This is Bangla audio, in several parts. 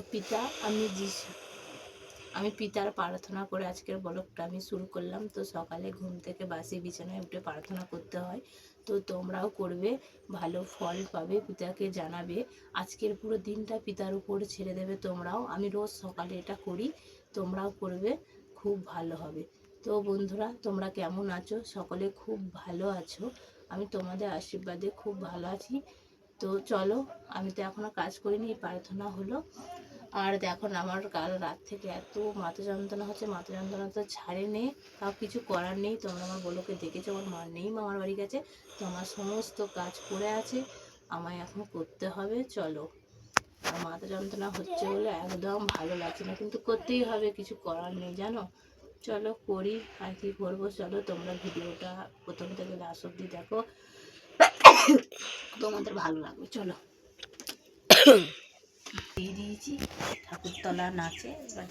পিতা, আমি যিশু। আমি পিতার প্রার্থনা করে আজকের ব্লগটা আমি শুরু করলাম। তো সকালে ঘুম থেকে বাসি বিছানায় উঠে প্রার্থনা করতে হয়। তো তোমরাও করবে, ভালো ফল পাবে, পিতাকে জানাবে। আজকের পুরো দিনটা পিতার উপর ছেড়ে দেবে তোমরাও। আমি রোজ সকালে এটা করি, তোমরাও করবে, খুব ভালো হবে। তো বন্ধুরা, তোমরা কেমন আছো? সকলে খুব ভালো আছো। আমি তোমাদের আশীর্বাদে খুব ভালো আছি। তো চলো, আমি তো এখনও কাজ করিনি, প্রার্থনা হলো। আর দেখো না, আমার কাল রাত থেকে এত মাথা যন্ত্রণা হচ্ছে মাথা যন্ত্রণা তো ছাড়ে নেই তাও কিছু করার নেই। তোমরা আমার বলোকে দেখেছ, আমার মা নেই মামার বাড়ি গেছে, তো আমার সমস্ত কাজ পড়ে আছে, আমায় এখন করতে হবে, চলো। আর মাথা যন্ত্রণা হচ্ছে বলে একদম ভালো লাগছে না, কিন্তু করতেই হবে, কিছু করার নেই, জানো? চলো করি, আর কি করব, চলো তোমরা ভিডিওটা প্রথম থেকে লাস্ট অব্দি দেখো। তোমাদের ভালো লাগবে, চলো। দিয়ে দিয়েছি। ঠাকুরতলা নাচে এবার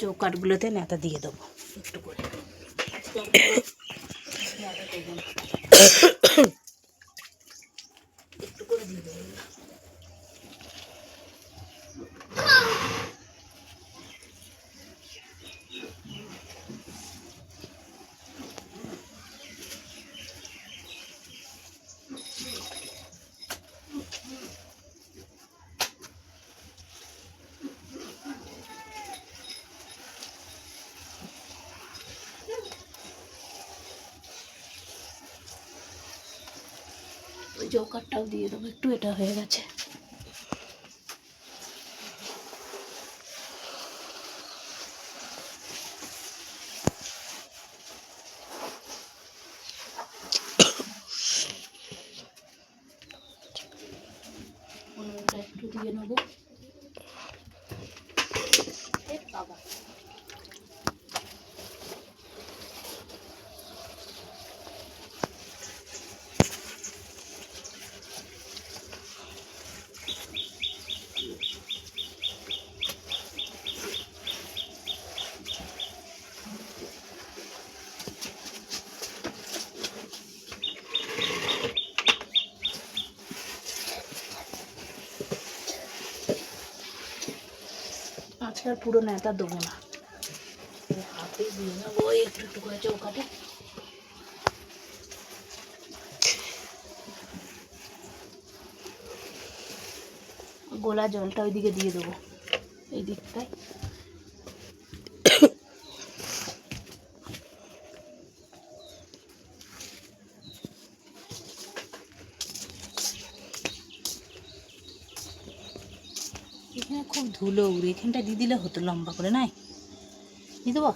চৌকাটগুলোতে নেতা দিয়ে দেবো। একটু করে। ওই চৌকাটটাও দিয়ে দেবো একটু এটা হয়ে গেছে। একটু দিয়ে নেব। বাবা। আজকে আর পুরো নেতা দেবো না। হাতে নেব একটু একটু গোলা জলটা ওইদিকে দিয়ে দেবো। এই দিকটায়। এখানে খুব ধুলো উড়ে, এখানটা দিয়ে দিলে হতো লম্বা করে, নাই? দিয়ে দেবো?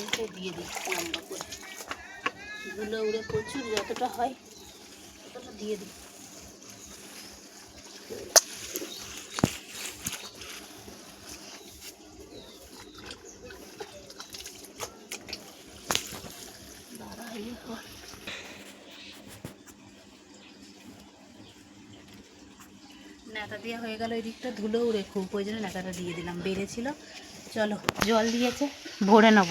এইটাই দিয়ে দিই লম্বা করে। ধুলো উড়ে প্রচুর, যতটা হয় ততটা দিয়ে দিই নেতা দেওয়া হয়ে গেল ওই দিকটা ধুলো উড়ে খুব ওই জন্য নেতাটা দিয়ে দিলাম, বেড়েছিল। চলো, জল দিয়েছে, ভরে নেব।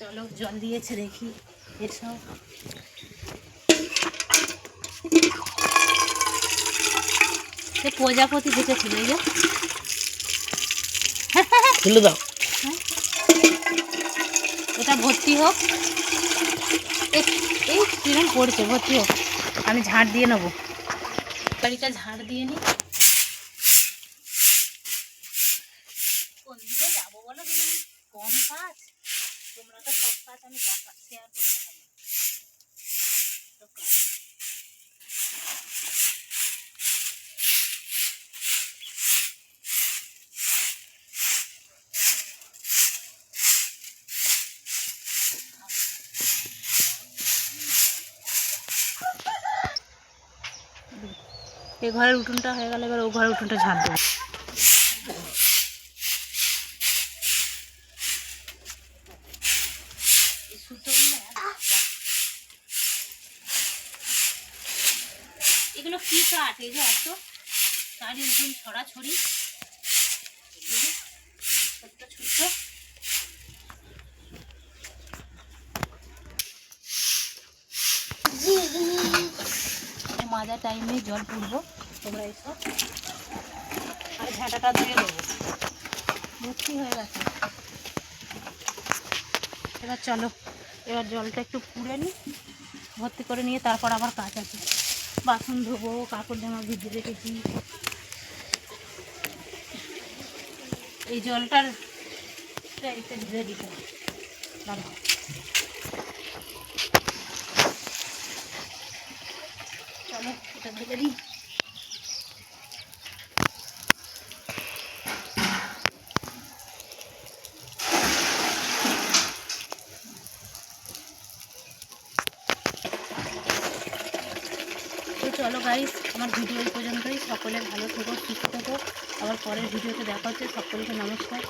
চলো, জল দিয়েছে, দেখি এসব প্রজাপতি দেখেছিল এই যে দাও। এটা ভর্তি হোক। এই কিরম পড়ছে, ভর্তি হোক। আমি ঝাড় দিয়ে নেব। বাড়িটা ঝাড় দিয়ে নিই কোন দিকে যাব বলো কম কাজ? তোমরা তো সব কাজ আমি শেয়ার করতে পারি। এ ঘরের উঠোনটা হয়ে গেলে, এবার ও ঘরের উঠোনটা ঝাড় দেবো। এগুলো কি কাঠ? এই যে এত চারি উঠুন ছড়াছড়ি। ছোট্ট ছোট্ট। মাজা টাইমে জল পুড়বো তোমরা এসো। আর ঝাঁটাটা ধুয়ে দেবো ভর্তি হয়ে গেছে। এবার চলো এবার জলটা একটু পুড়ে নিই ভর্তি করে নিয়ে তারপর আবার কাজ আছে। বাসন ধোবো কাপড় জামা ভিজে রেখেছি। এই জলটার দিতে দাঁড়াও। চলো, এটা চলো গাইস আমার ভিডিও এই পর্যন্তই। সকলে ভালো থেকো, সুস্থ থেকো। আবার পরের ভিডিওতে দেখা হচ্ছে। সকলকে নমস্কার।